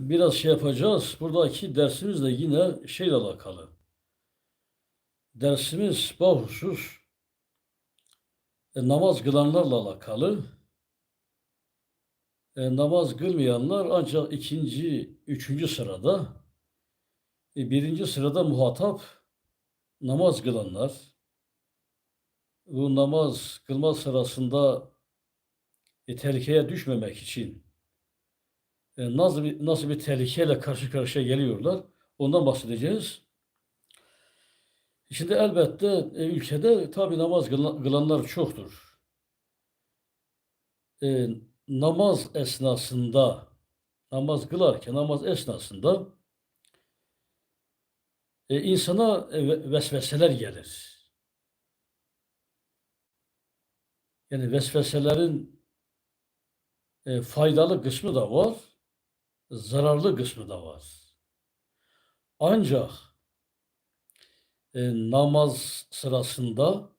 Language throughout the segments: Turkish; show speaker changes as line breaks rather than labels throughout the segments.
biraz şey yapacağız. Buradaki dersimiz de yine şeyle alakalı. Dersimiz bahusus e, namaz kılanlarla alakalı. E, namaz kılmayanlar ancak ikinci, üçüncü sırada. E, birinci sırada muhatap namaz kılanlar. Bu namaz kılma sırasında e, tehlikeye düşmemek için e, nasıl bir, nasıl bir tehlikeyle karşı karşıya geliyorlar ondan bahsedeceğiz. Şimdi elbette e, ülkede tabi namaz kılan- kılanlar çoktur. E, namaz esnasında, namaz kılarken namaz esnasında e, insana e, ve- vesveseler gelir. Yani vesveselerin e, faydalı kısmı da var, zararlı kısmı da var. Ancak e, namaz sırasında,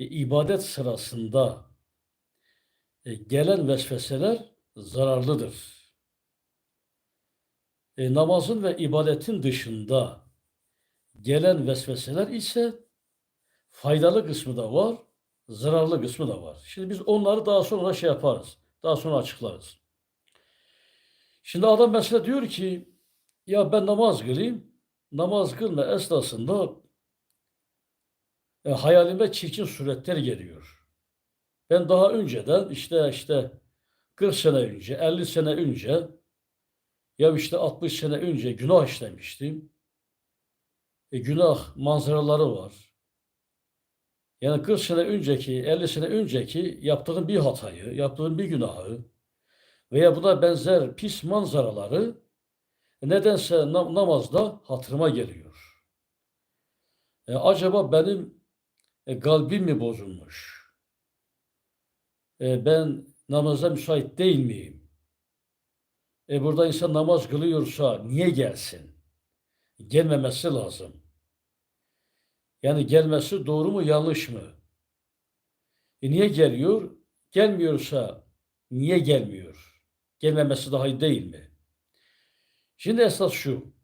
e, ibadet sırasında e, gelen vesveseler zararlıdır. E, namazın ve ibadetin dışında gelen vesveseler ise faydalı kısmı da var, zararlı kısmı da var. Şimdi biz onları daha sonra şey yaparız, daha sonra açıklarız. Şimdi adam mesela diyor ki, ya ben namaz kılayım, namaz kılma esnasında e, hayalime çirkin suretler geliyor. Ben daha önceden işte işte 40 sene önce, 50 sene önce ya işte 60 sene önce günah işlemiştim. E, günah manzaraları var. Yani 40 sene önceki, 50 sene önceki yaptığım bir hatayı, yaptığım bir günahı veya buna benzer pis manzaraları nedense nam- namazda hatırıma geliyor. E, acaba benim e, kalbim mi bozulmuş? E, ben namaza müsait değil miyim? E, burada insan namaz kılıyorsa niye gelsin? Gelmemesi lazım. Yani gelmesi doğru mu yanlış mı? E, niye geliyor? Gelmiyorsa niye gelmiyor? Gelmemesi daha iyi değil mi? Şimdi esas şu.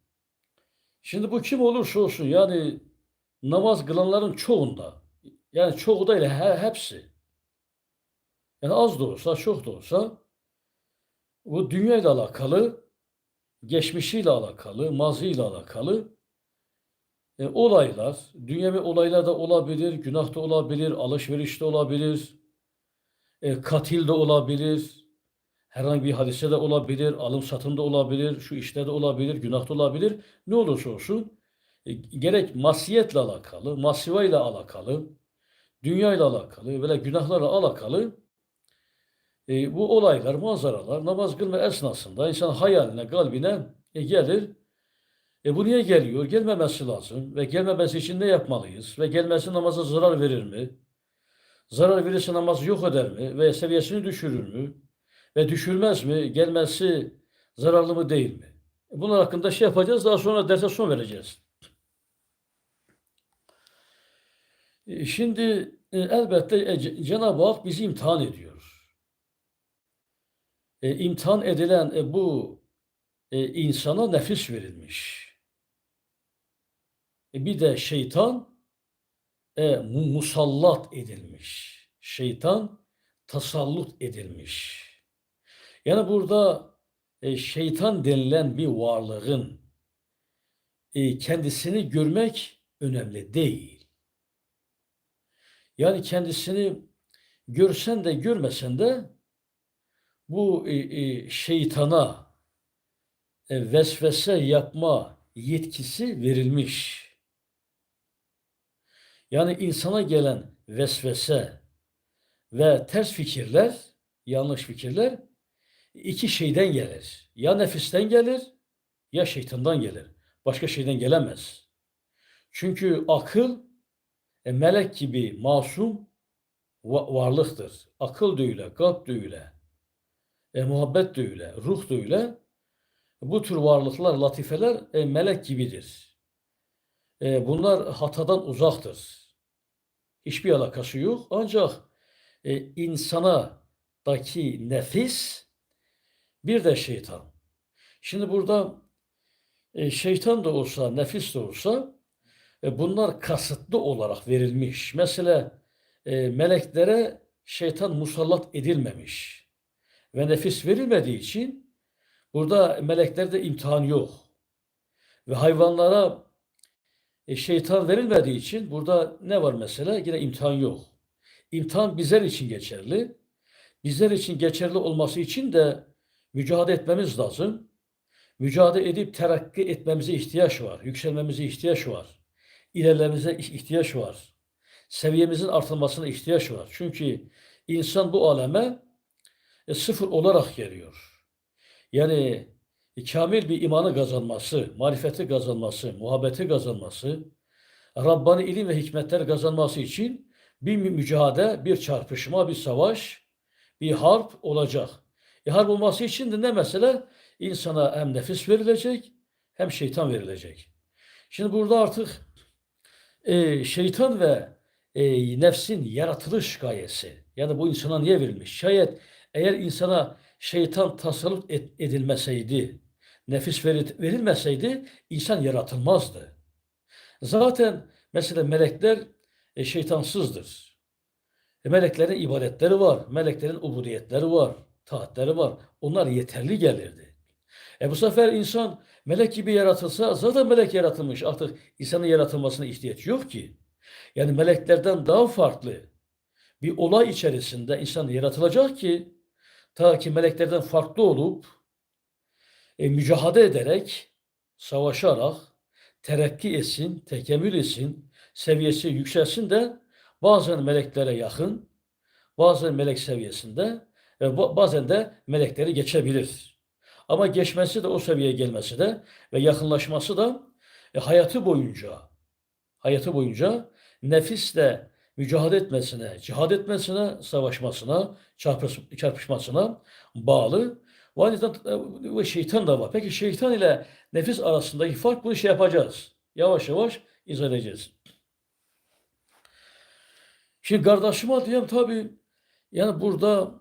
Şimdi bu kim olursa olsun yani namaz kılanların çoğunda yani çoğu değil he- hepsi. Yani az da olsa çok da olsa bu dünyayla alakalı, geçmişiyle alakalı, maziyle alakalı e, olaylar, dünyevi olaylar da olabilir, günah da olabilir, alışveriş de olabilir, e, katil de olabilir, herhangi bir hadise de olabilir, alım satım da olabilir, şu işte de olabilir, günah da olabilir. Ne olursa olsun e, gerek masiyetle alakalı, masiva ile alakalı, dünya ile alakalı, böyle günahlarla alakalı e, bu olaylar, manzaralar namaz kılma esnasında insan hayaline, kalbine e, gelir. E bu niye geliyor? Gelmemesi lazım. Ve gelmemesi için ne yapmalıyız? Ve gelmesi namaza zarar verir mi? Zarar verirse namazı yok eder mi? Ve seviyesini düşürür mü? Ve düşürmez mi? Gelmesi zararlı mı değil mi? Bunlar hakkında şey yapacağız. Daha sonra derse son vereceğiz. E, Şimdi e, elbette e, Cenab-ı Hak bizi imtihan ediyor. İmtihan edilen bu insana nefis verilmiş. Bir de şeytan mu- musallat edilmiş. Şeytan tasallut edilmiş. Yani burada e, şeytan denilen bir varlığın e, kendisini görmek önemli değil. Yani kendisini görsen de görmesen de bu e, e, şeytana e, vesvese yapma yetkisi verilmiş. Yani insana gelen vesvese ve ters fikirler, yanlış fikirler iki şeyden gelir. Ya nefisten gelir ya şeytandan gelir. Başka şeyden gelemez. Çünkü akıl e, melek gibi masum va- varlıktır. Akıl da öyle, kalp de öyle, e, muhabbet de öyle, ruh da öyle. Bu tür varlıklar, latifeler e, melek gibidir. E, bunlar hatadan uzaktır. Hiçbir alakası yok. Ancak e, insana daki nefis bir de şeytan. Şimdi burada e, şeytan da olsa, nefis de olsa e, bunlar kasıtlı olarak verilmiş. Mesela e, meleklere şeytan musallat edilmemiş ve nefis verilmediği için burada meleklerde imtihan yok. Ve hayvanlara e, şeytan verilmediği için burada ne var mesela? Yine imtihan yok. İmtihan bizler için geçerli. Bizler için geçerli olması için de mücadele etmemiz lazım. Mücadele edip terakki etmemize ihtiyaç var. Yükselmemize ihtiyaç var. İlerlememize ihtiyaç var. Seviyemizin artılmasına ihtiyaç var. Çünkü insan bu aleme e, sıfır olarak geliyor. Yani e, kamil bir imanı kazanması, marifeti kazanması, muhabbeti kazanması, Rabbani ilim ve hikmetler kazanması için bir mü- mücadele, bir çarpışma, bir savaş, bir harp olacak. E harp olması için de ne mesela? İnsana hem nefis verilecek hem şeytan verilecek. Şimdi burada artık e, şeytan ve e, nefsin yaratılış gayesi. Yani bu insana niye verilmiş? Şayet eğer insana şeytan tasallut et- edilmeseydi, nefis veri- verilmeseydi insan yaratılmazdı. Zaten mesela melekler e, şeytansızdır. E, meleklerin ibadetleri var, meleklerin ubudiyetleri var, taatleri var. Onlar yeterli gelirdi. E bu sefer insan melek gibi yaratılsa zaten melek yaratılmış. Artık insanın yaratılmasına ihtiyaç yok ki. Yani meleklerden daha farklı bir olay içerisinde insan yaratılacak ki ta ki meleklerden farklı olup e, mücadele ederek, savaşarak terakki etsin, tekemmül etsin, seviyesi yükselsin de bazen meleklere yakın, bazen melek seviyesinde ve ba- bazen de melekleri geçebilir. Ama geçmesi de o seviyeye gelmesi de ve yakınlaşması da e, hayatı boyunca hayatı boyunca nefisle mücadele etmesine, cihad etmesine, savaşmasına, çarpış, çarpışmasına bağlı. Zamanda ve şeytan da var. Peki şeytan ile nefis arasındaki fark bunu şey yapacağız. Yavaş yavaş izah edeceğiz. Şimdi kardeşime diyeyim tabii yani burada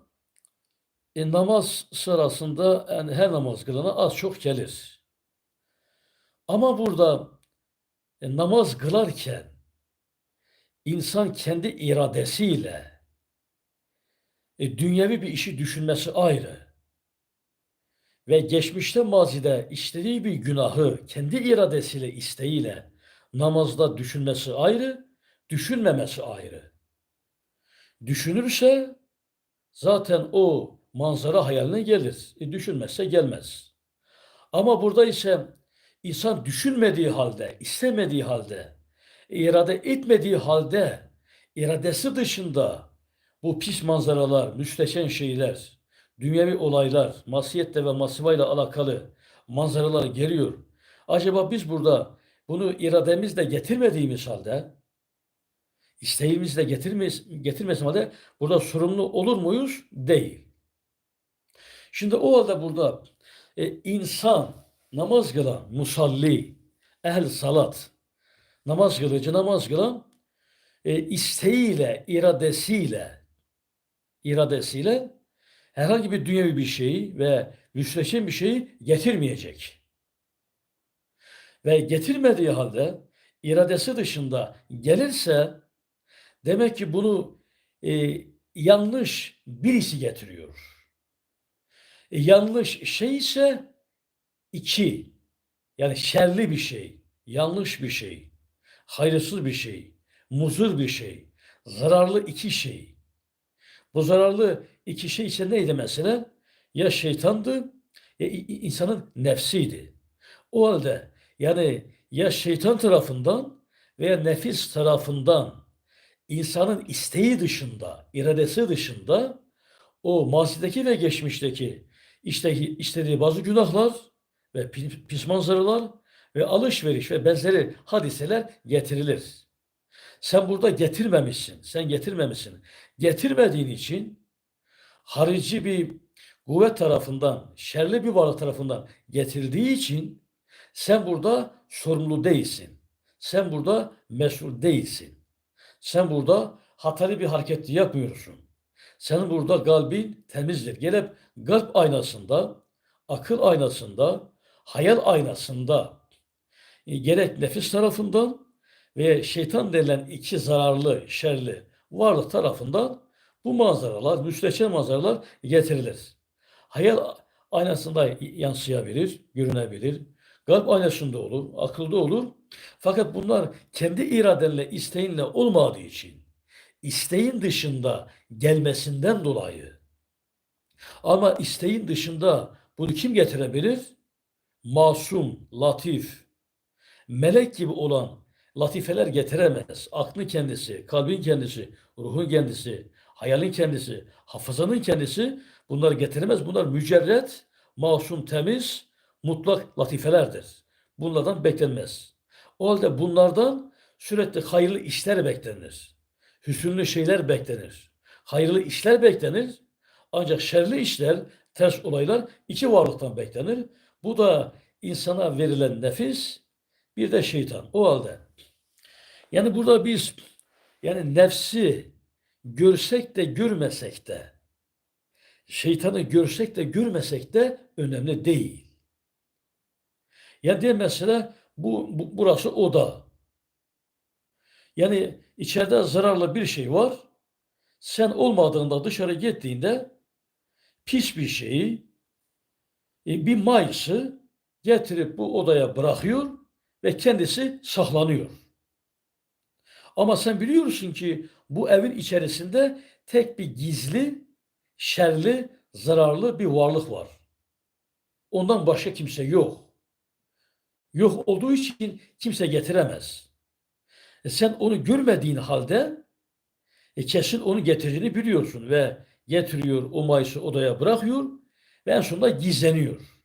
e, namaz sırasında yani her namaz kılana az çok gelir. Ama burada e, namaz kılarken insan kendi iradesiyle e, dünyevi bir işi düşünmesi ayrı. Ve geçmişte mazide işlediği bir günahı kendi iradesiyle, isteğiyle namazda düşünmesi ayrı, düşünmemesi ayrı. Düşünürse zaten o manzara hayaline gelir. E, düşünmezse gelmez. Ama burada ise insan düşünmediği halde, istemediği halde, irade etmediği halde, iradesi dışında bu pis manzaralar, müsteşen şeyler, dünyevi olaylar, masiyetle ve masivayla alakalı manzaralar geliyor. Acaba biz burada bunu irademizle getirmediğimiz halde, isteğimizle getirmez, getirmesi halde burada sorumlu olur muyuz? Değil. Şimdi o halde burada e, insan namaz kılan, musalli, ehl salat, namaz kılıcı namaz kılan e, isteğiyle, iradesiyle, iradesiyle herhangi bir dünyevi bir şeyi ve müsteşem bir şeyi getirmeyecek. Ve getirmediği halde iradesi dışında gelirse demek ki bunu e, yanlış birisi getiriyor. E, yanlış şey ise iki, yani şerli bir şey, yanlış bir şey, hayırsız bir şey, muzur bir şey, zararlı iki şey. Bu zararlı iki şey ise neydi mesela? Ya şeytandı ya insanın nefsiydi. O halde yani ya şeytan tarafından veya nefis tarafından insanın isteği dışında, iradesi dışında o mazideki ve geçmişteki işte işlediği bazı günahlar ve pi- pis manzaralar ve alışveriş ve benzeri hadiseler getirilir. Sen burada getirmemişsin. Sen getirmemişsin. Getirmediğin için harici bir kuvvet tarafından, şerli bir varlık tarafından getirdiği için sen burada sorumlu değilsin. Sen burada mesul değilsin. Sen burada hatalı bir hareket yapmıyorsun. Senin burada kalbin temizdir. Gelip kalp aynasında, akıl aynasında, hayal aynasında e, gerek nefis tarafından ve şeytan denilen iki zararlı, şerli varlık tarafından bu manzaralar, müstehcen manzaralar getirilir. Hayal aynasında yansıyabilir, görünebilir. Kalp aynasında olur, akılda olur. Fakat bunlar kendi iradenle, isteğinle olmadığı için, isteğin dışında gelmesinden dolayı ama isteğin dışında bunu kim getirebilir? Masum, latif, melek gibi olan latifeler getiremez. Aklın kendisi, kalbin kendisi, ruhun kendisi, hayalin kendisi, hafızanın kendisi bunları getiremez. Bunlar mücerret, masum, temiz, mutlak latifelerdir. Bunlardan beklenmez. O halde bunlardan sürekli hayırlı işler beklenir. Hüsünlü şeyler beklenir. Hayırlı işler beklenir. Ancak şerli işler, ters olaylar iki varlıktan beklenir. Bu da insana verilen nefis, bir de şeytan. O halde yani burada biz yani nefsi görsek de görmesek de şeytanı görsek de görmesek de önemli değil. Ya diye mesela bu, bu burası oda. Yani içeride zararlı bir şey var. Sen olmadığında dışarı gittiğinde pis bir şeyi e, bir mayısı getirip bu odaya bırakıyor ve kendisi saklanıyor. Ama sen biliyorsun ki bu evin içerisinde tek bir gizli, şerli, zararlı bir varlık var. Ondan başka kimse yok. Yok olduğu için kimse getiremez. E sen onu görmediğin halde e kesin onu getirdiğini biliyorsun ve getiriyor o mayısı odaya bırakıyor ve en sonunda gizleniyor.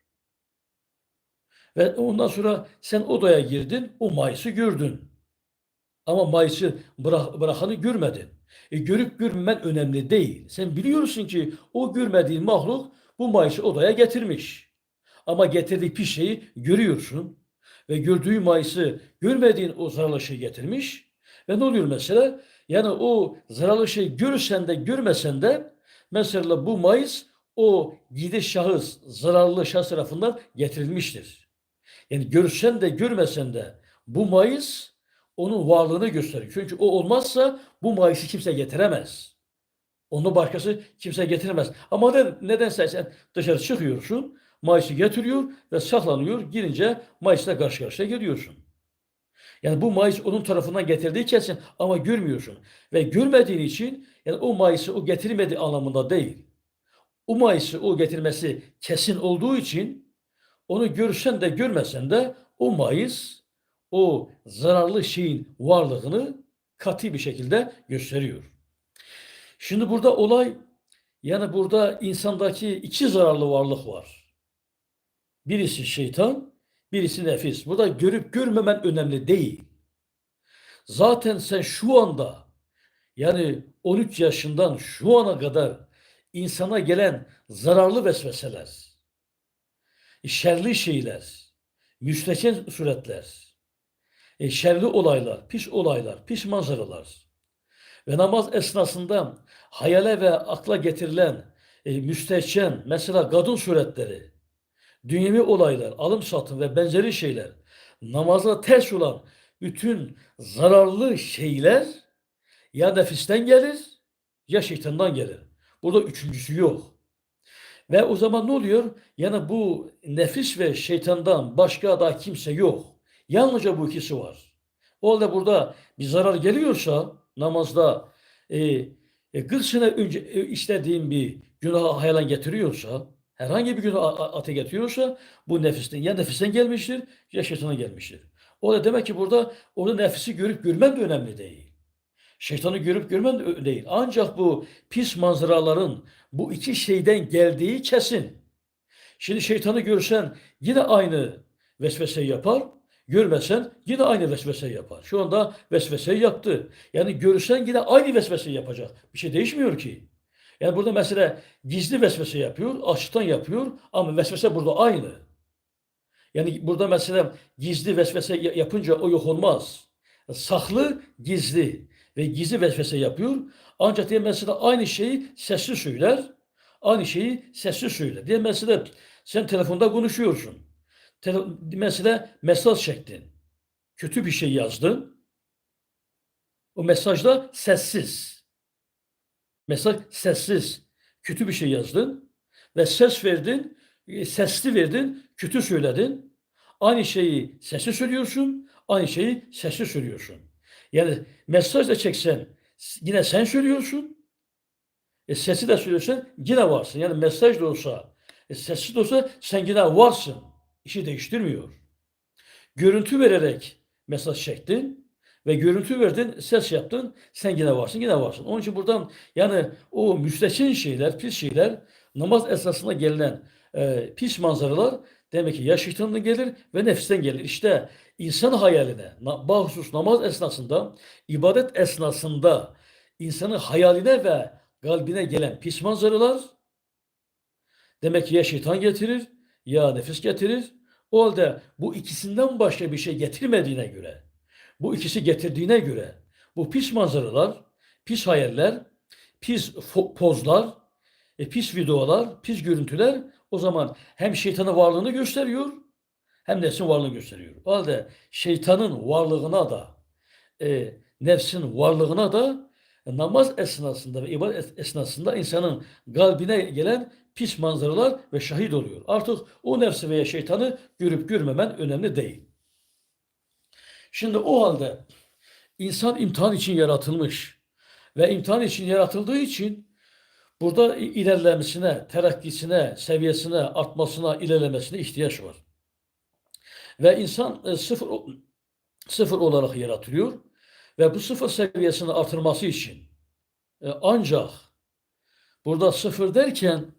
Ve ondan sonra sen odaya girdin, o mayısı gördün. Ama mayısı bırak, bırakanı görmedin. E, görüp görmemen önemli değil. Sen biliyorsun ki o görmediğin mahluk bu mayısı odaya getirmiş. Ama getirdiği bir şeyi görüyorsun. Ve gördüğü mayısı görmediğin o zararlı şeyi getirmiş. Ve ne oluyor mesela? Yani o zararlı şeyi görürsen de görmesen de mesela bu mayıs o gidiş şahıs zararlı şahıs tarafından getirilmiştir. Yani görsen de görmesen de bu mayıs onun varlığını gösterir. Çünkü o olmazsa bu mayısı kimse getiremez. Onu başkası kimse getiremez. Ama neden, nedense sen dışarı çıkıyorsun, mayısı getiriyor ve saklanıyor. Girince mayısla karşı karşıya geliyorsun. Yani bu mayıs onun tarafından getirdiği kesin ama görmüyorsun. Ve görmediğin için yani o mayısı o getirmediği anlamında değil. O mayısı o getirmesi kesin olduğu için onu görsen de görmesen de o mayıs o zararlı şeyin varlığını katı bir şekilde gösteriyor. Şimdi burada olay yani burada insandaki iki zararlı varlık var. Birisi şeytan, birisi nefis. Burada görüp görmemen önemli değil. Zaten sen şu anda yani 13 yaşından şu ana kadar insana gelen zararlı vesveseler, şerli şeyler, müstehcen suretler, e, şerli olaylar, pis olaylar, pis manzaralar ve namaz esnasında hayale ve akla getirilen e, müstehcen, mesela kadın suretleri, dünyevi olaylar, alım satım ve benzeri şeyler, namaza ters olan bütün zararlı şeyler ya nefisten gelir ya şeytandan gelir. Burada üçüncüsü yok. Ve o zaman ne oluyor? Yani bu nefis ve şeytandan başka da kimse yok. Yalnızca bu ikisi var. O halde burada bir zarar geliyorsa namazda e, e, 40 sene önce e, işlediğim bir günah hayalen getiriyorsa, herhangi bir günah ate getiriyorsa bu nefisten ya nefisten gelmiştir ya şeytana gelmiştir. O da demek ki burada onu nefisi görüp görmen de önemli değil. Şeytanı görüp görmen de değil. Ancak bu pis manzaraların bu iki şeyden geldiği kesin. Şimdi şeytanı görsen yine aynı vesveseyi yapar. Görmesen yine aynı vesvese yapar. Şu anda vesveseyi yaptı. Yani görürsen yine aynı vesveseyi yapacak. Bir şey değişmiyor ki. Yani burada mesela gizli vesvese yapıyor, açıktan yapıyor ama vesvese burada aynı. Yani burada mesela gizli vesvese yapınca o yok olmaz. Saklı, gizli ve gizli vesvese yapıyor. Ancak diye mesela aynı şeyi sesli söyler. Aynı şeyi sesli söyler. Diye mesela sen telefonda konuşuyorsun. Mesela mesaj çektin. Kötü bir şey yazdın. O mesajda sessiz. Mesaj sessiz. Kötü bir şey yazdın ve ses verdin, e, sesli verdin, kötü söyledin. Aynı şeyi sesli söylüyorsun, aynı şeyi sesli söylüyorsun. Yani mesaj da çeksen yine sen söylüyorsun. E, sesi de söylüyorsan yine varsın. Yani mesaj da olsa, e, sessiz de olsa sen yine varsın. İşi değiştirmiyor. Görüntü vererek mesaj çektin ve görüntü verdin, ses yaptın, sen yine varsın, yine varsın. Onun için buradan yani o müsteçin şeyler, pis şeyler, namaz esnasında gelinen e, pis manzaralar demek ki ya şeytandan gelir ve nefisten gelir. İşte insan hayaline, na, bahusus namaz esnasında, ibadet esnasında insanın hayaline ve kalbine gelen pis manzaralar demek ki ya şeytan getirir ya nefis getirir. O halde bu ikisinden başka bir şey getirmediğine göre, bu ikisi getirdiğine göre bu pis manzaralar, pis hayaller, pis pozlar, e, pis videolar, pis görüntüler o zaman hem şeytanın varlığını gösteriyor hem nefsin varlığını gösteriyor. O halde şeytanın varlığına da e, nefsin varlığına da namaz esnasında ve ibadet esnasında insanın kalbine gelen pis manzaralar ve şahit oluyor. Artık o nefsi veya şeytanı görüp görmemen önemli değil. Şimdi o halde insan imtihan için yaratılmış ve imtihan için yaratıldığı için burada ilerlemesine, terakkisine, seviyesine, artmasına, ilerlemesine ihtiyaç var. Ve insan e, sıfır sıfır olarak yaratılıyor ve bu sıfır seviyesini artırması için e, ancak burada sıfır derken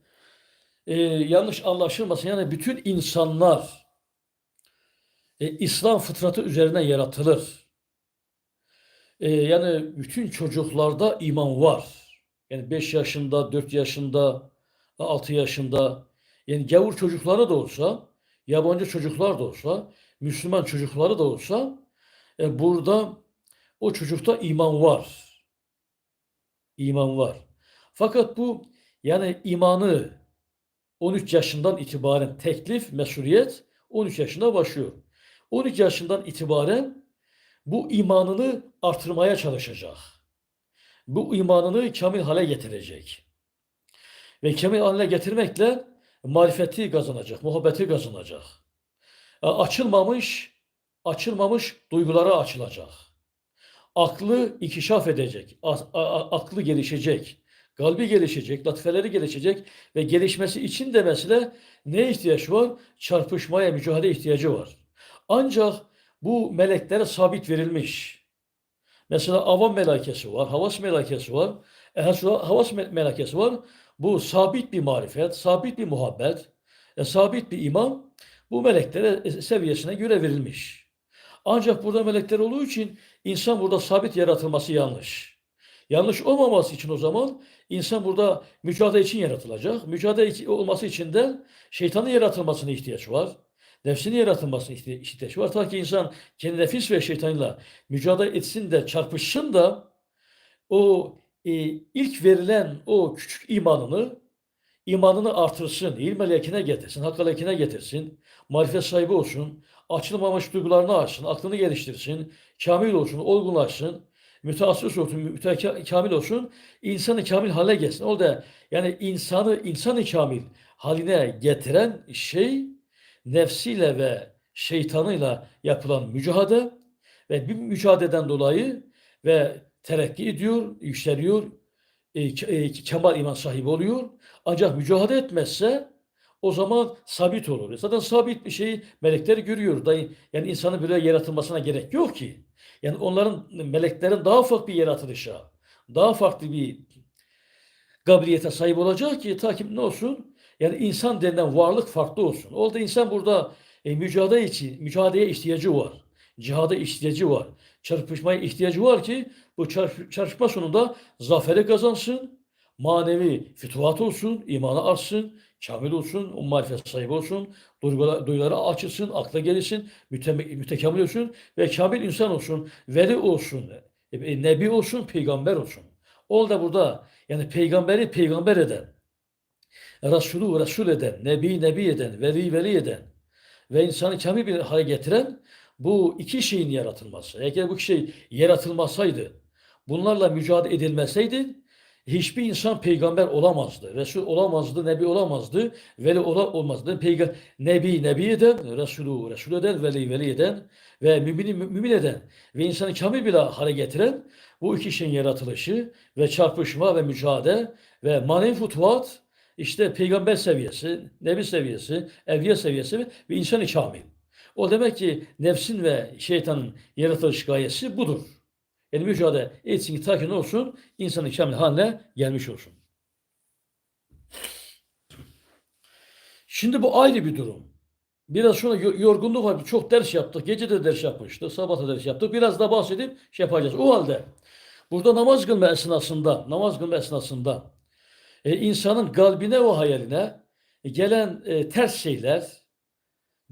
e, yanlış anlaşılmasın yani bütün insanlar e, İslam fıtratı üzerine yaratılır. E, yani bütün çocuklarda iman var. Yani 5 yaşında, 4 yaşında, 6 yaşında yani gavur çocukları da olsa, yabancı çocuklar da olsa, Müslüman çocukları da olsa e, burada o çocukta iman var. İman var. Fakat bu yani imanı 13 yaşından itibaren teklif, mesuliyet 13 yaşında başlıyor. 12 yaşından itibaren bu imanını artırmaya çalışacak. Bu imanını kamil hale getirecek. Ve kamil haline getirmekle marifeti kazanacak, muhabbeti kazanacak. E, Açılmamış, açılmamış duygulara açılacak. Aklı ikişaf edecek, aklı gelişecek, kalbi gelişecek, latifeleri gelişecek ve gelişmesi için de mesela ne ihtiyaç var? Çarpışmaya, mücadele ihtiyacı var. Ancak bu meleklere sabit verilmiş. Mesela avam melekesi var, havas melekesi var. Şu havas me- melekesi var, bu sabit bir marifet, sabit bir muhabbet, e, sabit bir iman bu meleklere e, seviyesine göre verilmiş. Ancak burada melekler olduğu için insan burada sabit yaratılması yanlış. Yanlış olmaması için o zaman insan burada mücadele için yaratılacak. Mücadele olması için de şeytanın yaratılmasına ihtiyaç var. Nefsinin yaratılmasına ihti- ihtiyaç var. Ki insan kendi nefis ve şeytanla mücadele etsin de çarpışsın da o e, ilk verilen o küçük imanını imanını artırsın, ilm melekine getirsin, hak melekine getirsin, marifet sahibi olsun, açılmamış duygularını açsın, aklını geliştirsin, kamil olsun, olgunlaşsın, müteassis olsun, mütekamil olsun, insanı kamil hale gelsin. O da yani insanı insanı kamil haline getiren şey nefsiyle ve şeytanıyla yapılan mücadele ve bir mücadeleden dolayı ve terakki ediyor, yükseliyor, e, e, kemal iman sahibi oluyor. Ancak mücadele etmezse o zaman sabit olur. Zaten sabit bir şeyi melekler görüyor. Yani insanın böyle yaratılmasına gerek yok ki. Yani onların, meleklerin daha farklı bir yaratılışa, daha farklı bir kabiliyete sahip olacak ki ta ki ne olsun? Yani insan denilen varlık farklı olsun. Orada insan burada e, mücadele için, mücadeleye ihtiyacı var. Cihada ihtiyacı var. Çarpışmaya ihtiyacı var ki bu çarp- çarpışma sonunda zaferi kazansın, manevi fütuhat olsun, imanı artsın, kamil olsun, o marifet sahibi olsun, duygular, duyuları açılsın, akla gelsin, müte, mütekamil olsun ve kamil insan olsun, veli olsun, e, nebi olsun, peygamber olsun. Ol da burada yani peygamberi peygamber eden, Resulü Resul eden, Nebi Nebi eden, Veli Veli eden, ve insanı kamil bir hale getiren bu iki şeyin yaratılması. Eğer bu şey yaratılmasaydı, bunlarla mücadele edilmeseydi hiçbir insan peygamber olamazdı. Resul olamazdı, nebi olamazdı, veli ola, olmazdı. Peygamber, nebi nebi eden, Resulü Resul eden, veli veli eden ve mümini mümin eden ve insanı kamil bir hale getiren bu iki şeyin yaratılışı ve çarpışma ve mücadele ve manevi futuhat işte peygamber seviyesi, nebi seviyesi, evliya seviyesi ve insan-ı kamil. O demek ki nefsin ve şeytanın yaratılış gayesi budur. Yani mücadele etsin ki ta ki ne olsun? İnsanın kamil haline gelmiş olsun. Şimdi bu ayrı bir durum. Biraz sonra yo- yorgunluk var. Çok ders yaptık. Gece de ders yapmıştık. Sabah da ders yaptık. Biraz da bahsedip şey yapacağız. O halde burada namaz kılma esnasında, namaz kılma esnasında e, insanın kalbine ve hayaline e, gelen e, ters şeyler,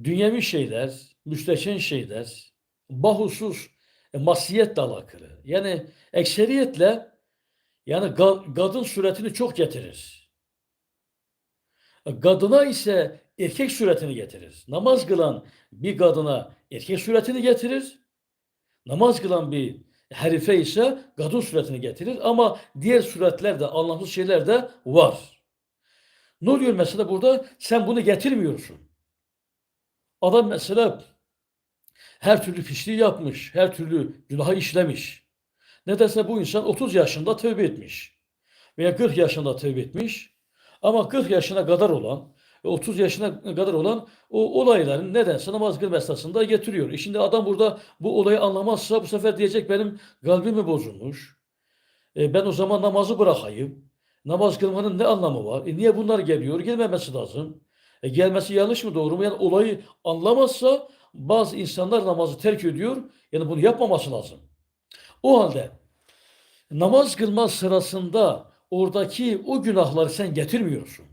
dünyevi şeyler, müsteşen şeyler, bahusus e, masiyetle alakalı. Yani ekseriyetle yani kadın suretini çok getirir. E, Kadına ise erkek suretini getirir. Namaz kılan bir kadına erkek suretini getirir. Namaz kılan bir herife ise kadın suretini getirir. Ama diğer suretler de anlamsız şeyler de var. Ne oluyor mesela burada? Sen bunu getirmiyorsun. Adam mesela her türlü pisliği yapmış, her türlü günahı işlemiş. Nedense bu insan 30 yaşında tövbe etmiş. Veya 40 yaşında tövbe etmiş. Ama 40 yaşına kadar olan, 30 yaşına kadar olan o olayların nedense namaz kılma getiriyor. E şimdi adam burada bu olayı anlamazsa bu sefer diyecek benim kalbim mi bozulmuş? E ben o zaman namazı bırakayım. Namaz kılmanın ne anlamı var? E niye bunlar geliyor? Gelmemesi lazım. E gelmesi yanlış mı doğru mu? Yani olayı anlamazsa bazı insanlar namazı terk ediyor. Yani bunu yapmaması lazım. O halde namaz kılma sırasında oradaki o günahları sen getirmiyorsun.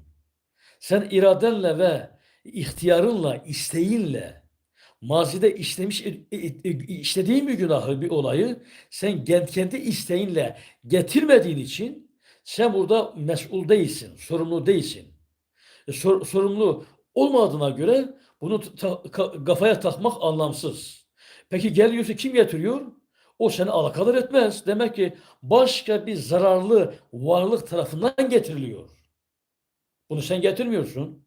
Sen iradenle ve ihtiyarınla, isteğinle mazide işlemiş e, işlediğin bir günahı, bir olayı sen kendi isteğinle getirmediğin için sen burada mesul değilsin, sorumlu değilsin. E, sor- sorumlu olmadığına göre bunu ta- ka- kafaya takmak anlamsız. Peki geliyorsa kim getiriyor? O seni alakadar etmez. Demek ki başka bir zararlı varlık tarafından getiriliyor. Bunu sen getirmiyorsun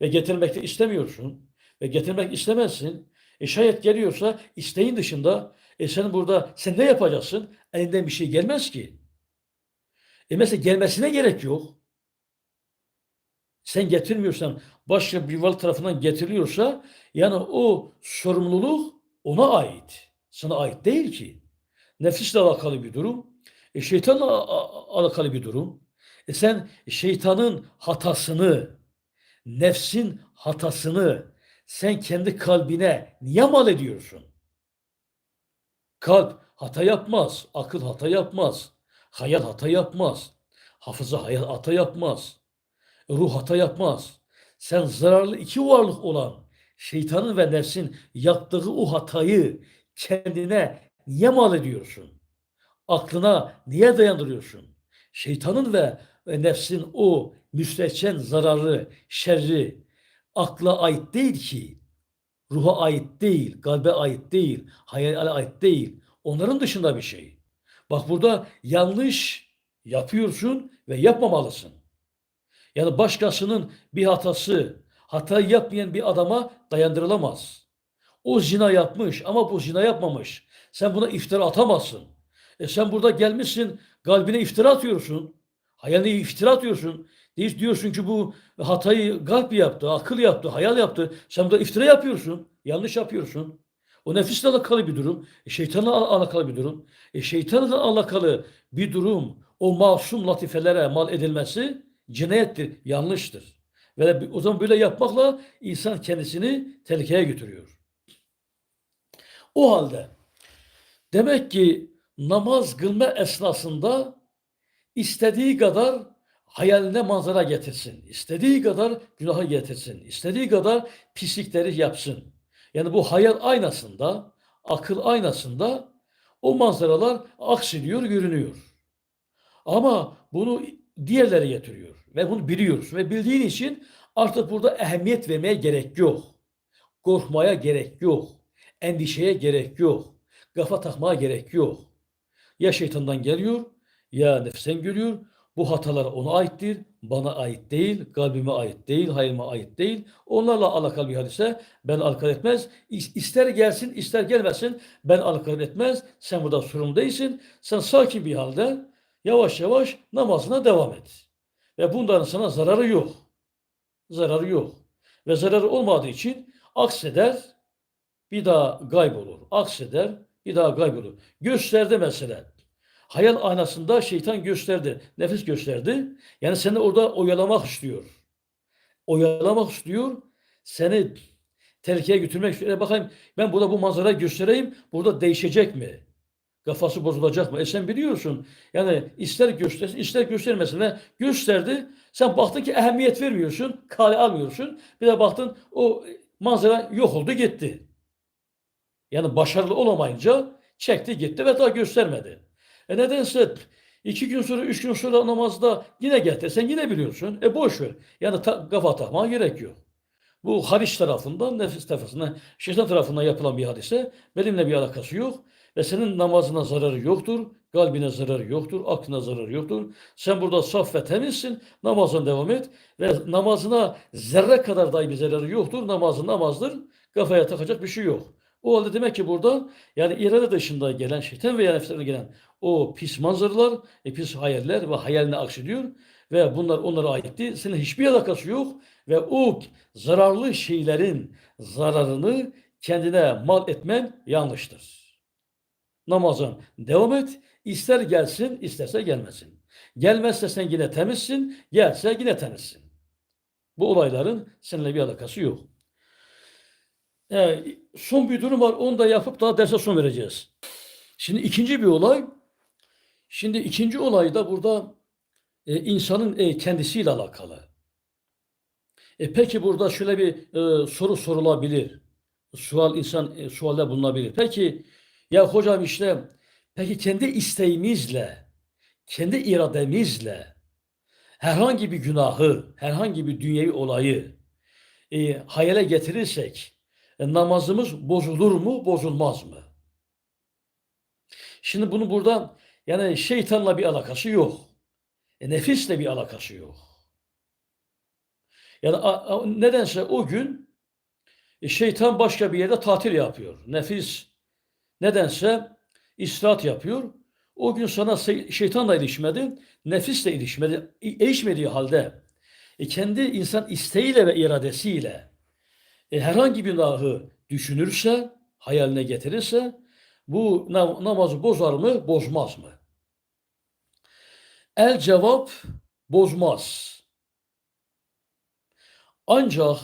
ve getirmek de istemiyorsun ve getirmek istemezsin. E şayet geliyorsa isteğin dışında e sen burada sen ne yapacaksın? Elinden bir şey gelmez ki. E mesela gelmesine gerek yok. Sen getirmiyorsan başka bir varlık tarafından getiriliyorsa yani o sorumluluk ona ait. Sana ait değil ki. Nefisle alakalı bir durum. E, şeytanla alakalı bir durum. E sen şeytanın hatasını, nefsin hatasını sen kendi kalbine niye mal ediyorsun? Kalp hata yapmaz, akıl hata yapmaz, hayal hata yapmaz, hafıza hayal hata yapmaz, ruh hata yapmaz. Sen zararlı iki varlık olan şeytanın ve nefsin yaptığı o hatayı kendine niye mal ediyorsun? Aklına niye dayandırıyorsun? Şeytanın ve, ve nefsin o müstehcen zararı, şerri akla ait değil ki. Ruha ait değil, kalbe ait değil, hayale ait değil. Onların dışında bir şey. Bak burada yanlış yapıyorsun ve yapmamalısın. Yani başkasının bir hatası, hatayı yapmayan bir adama dayandırılamaz. O zina yapmış ama bu zina yapmamış. Sen buna iftira atamazsın. E sen burada gelmişsin kalbine iftira atıyorsun. Hayaline iftira atıyorsun. Diyor- Diyorsun ki bu hatayı kalp yaptı, akıl yaptı, hayal yaptı. Sen burada iftira yapıyorsun. Yanlış yapıyorsun. O nefisle alakalı bir durum. E şeytanla al- alakalı bir durum. E şeytanla alakalı bir durum o masum latifelere mal edilmesi cinayettir, yanlıştır. Ve o zaman böyle yapmakla insan kendisini tehlikeye götürüyor. O halde demek ki namaz kılma esnasında istediği kadar hayaline manzara getirsin. istediği kadar günahı getirsin. istediği kadar pislikleri yapsın. Yani bu hayal aynasında, akıl aynasında o manzaralar aksiliyor, görünüyor. Ama bunu diğerleri getiriyor ve bunu biliyoruz ve bildiğin için artık burada ehemmiyet vermeye gerek yok. Korkmaya gerek yok. Endişeye gerek yok. Kafa takmaya gerek yok. Ya şeytandan geliyor ya nefsen geliyor. Bu hatalar ona aittir, bana ait değil, kalbime ait değil, hayalıma ait değil. Onlarla alakalı bir hadise ben alakadar etmez. İs- İster gelsin, ister gelmesin ben alakadar etmez. Sen burada sorumlu değilsin. Sen sakin bir halde yavaş yavaş namazına devam et. Ve bunların sana zararı yok. Zararı yok. Ve zararı olmadığı için akseder, bir daha kaybolur. Akseder, bir daha kaybolur. Gösterdi mesela. Hayal aynasında şeytan gösterdi. Nefis gösterdi. Yani seni orada oyalamak istiyor. Oyalamak istiyor. Seni tehlikeye götürmek istiyor. E bakayım ben burada bu manzarayı göstereyim. Burada değişecek mi? Kafası bozulacak mı? E sen biliyorsun. Yani ister göstersin ister göstermesin. Ve gösterdi. Sen baktın ki ehemmiyet vermiyorsun. Kale almıyorsun. Bir de baktın o manzara yok oldu gitti. Yani başarılı olamayınca çekti gitti ve daha göstermedi. E nedense iki gün sonra, üç gün sonra namazda yine getirsen yine biliyorsun. E boş ver. Yani ta, kafa takmaya gerek. Bu hariç tarafından, nefis tarafından, şeytan tarafından yapılan bir hadise benimle bir alakası yok. Ve senin namazına zararı yoktur, kalbine zararı yoktur, aklına zararı yoktur. Sen burada saf ve temizsin, namazına devam et. Ve namazına zerre kadar dahi bir zararı yoktur. Namazın namazdır, kafaya takacak bir şey yok. O halde demek ki burada yani irade dışında gelen şeytan veya nefslerine gelen o pis manzaralar, e, pis hayaller ve hayaline aksediyor ve bunlar onlara ait değil. Senin hiçbir alakası yok ve o zararlı şeylerin zararını kendine mal etmen yanlıştır. Namazın devam et. İster gelsin, isterse gelmesin. Gelmezse sen yine temizsin, gelse yine temizsin. Bu olayların seninle bir alakası yok. Ee, son bir durum var. Onu da yapıp daha derse son vereceğiz. Şimdi ikinci bir olay. Şimdi ikinci olay da burada e, insanın e, kendisiyle alakalı. E, peki burada şöyle bir e, soru sorulabilir. Sual insan e, sualde bulunabilir. Peki ya hocam işte peki kendi isteğimizle, kendi irademizle herhangi bir günahı, herhangi bir dünyevi olayı e, hayale getirirsek e, namazımız bozulur mu, bozulmaz mı? Şimdi bunu burada yani şeytanla bir alakası yok. E, nefisle bir alakası yok. Yani a- a- nedense o gün e, şeytan başka bir yerde tatil yapıyor. Nefis nedense istirahat yapıyor. O gün sana se- şeytanla ilişmedi, nefisle ilişmedi. İlişmediği halde e, kendi insan isteğiyle ve iradesiyle e, herhangi bir günahı düşünürse, hayaline getirirse bu nam- namazı bozar mı, bozmaz mı? El cevap bozmaz. Ancak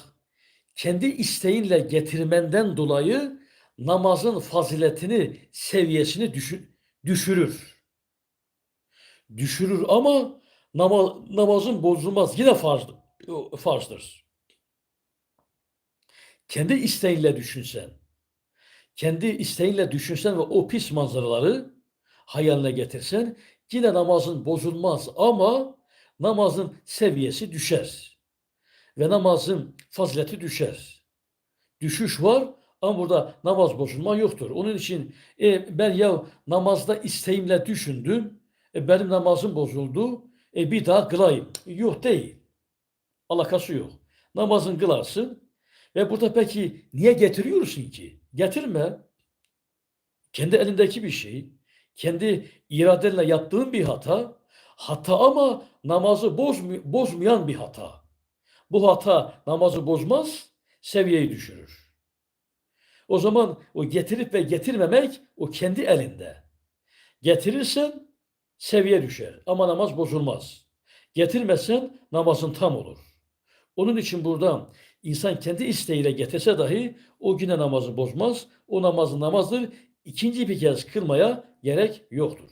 kendi isteğinle getirmenden dolayı namazın faziletini, seviyesini düşü- düşürür. Düşürür ama nama, namazın bozulmaz. Yine farz, farzdır. Kendi isteğinle düşünsen, kendi isteğinle düşünsen ve o pis manzaraları hayaline getirsen yine namazın bozulmaz ama namazın seviyesi düşer. Ve namazın fazileti düşer. Düşüş var ama burada namaz bozulma yoktur. Onun için e, ben ya namazda isteğimle düşündüm, e, benim namazım bozuldu, e, bir daha kılayım. Yok değil. Alakası yok. Namazın kılarsın ve burada peki niye getiriyorsun ki? Getirme. Kendi elindeki bir şey, kendi iradenle yaptığın bir hata, hata ama namazı bozmu- bozmayan bir hata. Bu hata namazı bozmaz, seviyeyi düşürür. O zaman o getirip ve getirmemek o kendi elinde. Getirirsen seviye düşer ama namaz bozulmaz. Getirmezsen namazın tam olur. Onun için burada insan kendi isteğiyle getirse dahi o güne namazı bozmaz. O namazı namazdır. İkinci bir kez kılmaya gerek yoktur.